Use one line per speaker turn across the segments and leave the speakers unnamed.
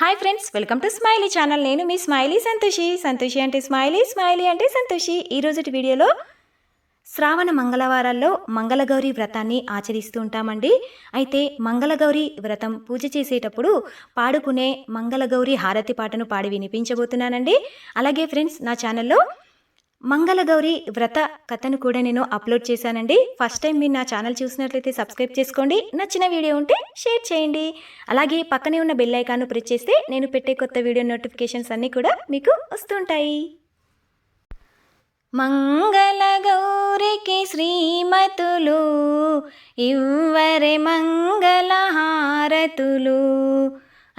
Hi friends welcome to Smiley channel నేను మీ smiley Santoshi. Santoshi అంటే స్మైలీ స్మైలీ అంటే సంతోషి. ఈ రోజుటి వీడియోలో శ్రావణ మంగళవారాల్లో మంగళగౌరి వ్రతాన్ని ఆచరిస్తూ ఉంటామండి. అయితే మంగళగౌరి వ్రతం పూజ చేసేటప్పుడు పాడుకునే మంగళగౌరి హారతి పాటను పాడి వినిపించబోతున్నానండి. అలాగే ఫ్రెండ్స్ నా ఛానల్లో మంగళగౌరి వ్రత కథను కూడా నేను అప్లోడ్ చేశానండి. ఫస్ట్ టైం మీరు నా ఛానల్ చూసినట్లయితే సబ్స్క్రైబ్ చేసుకోండి. నచ్చిన వీడియో ఉంటే షేర్ చేయండి. అలాగే పక్కనే ఉన్న బెల్ ఐకాన్ను ప్రెస్ చేస్తే నేను పెట్టే కొత్త వీడియో నోటిఫికేషన్స్ అన్నీ కూడా మీకు వస్తుంటాయి. మంగళగౌరికి శ్రీమతులు ఇవ్వరే మంగళహారతులు.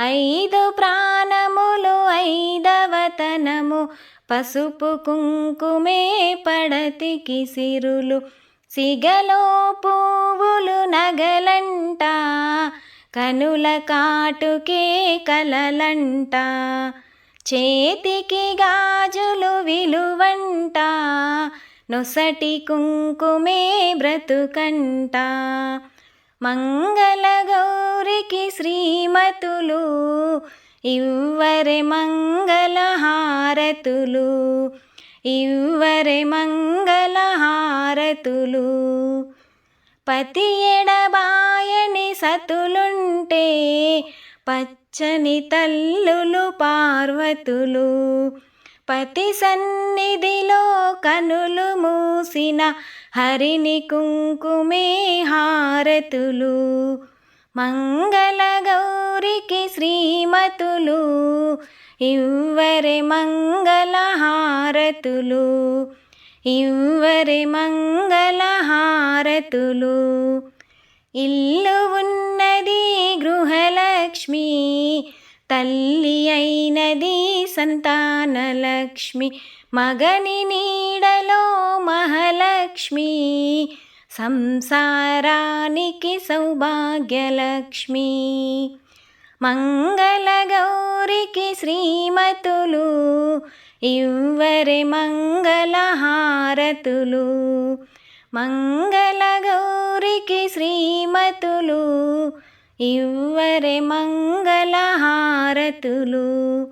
ఐదు ప్రాణములు ఐదవతనము పసుపు కుంకుమే పడతికి సిరులు. సిగలో పువ్వులు నగలంట. కనుల కాటుకే కలలంట. చేతికి గాజులు విలువంట. నొసటి కుంకుమే బ్రతుకంట. మంగళగౌ వారికి శ్రీమతులు ఇవ్వరే మంగళహారతులు ఇవ్వరే మంగళహారతులు. పతి ఎడబాయని సతులుంటే పచ్చని తల్లులు పార్వతులు పతి సన్నిధిలో కనులు మూసిన హరిని కుంకుమే హారతులు. మంగళగౌరికి శ్రీమతులు ఇవ్వరే మంగళహారతులు ఇవ్వరే మంగళహారతులు. ఇల్లు ఉన్నది గృహలక్ష్మి తల్లి అయినది సంతానలక్ష్మి మగని నీడలో మహాలక్ష్మి సంసారానికి సౌభాగ్యలక్ష్మి. మంగళగౌరికి శ్రీమతులు ఇవ్వరి మంగళహారతులు. మంగళగౌరికి శ్రీమతులు ఇవ్వరి మంగళహారతులు.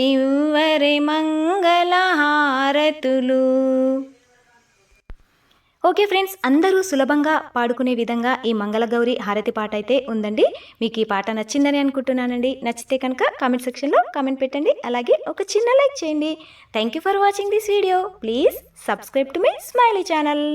ఇవ్వరి మంగళహారతులు. ఓకే ఫ్రెండ్స్ అందరూ సులభంగా పాడుకునే విధంగా ఈ మంగళగౌరి హారతి పాట అయితే ఉందండి. మీకు ఈ పాట నచ్చిందని అనుకుంటున్నానండి. నచ్చితే కనుక కామెంట్ సెక్షన్లో కామెంట్ పెట్టండి. అలాగే ఒక చిన్న లైక్ చేయండి. Thank you for watching this video please subscribe to my Smiley channel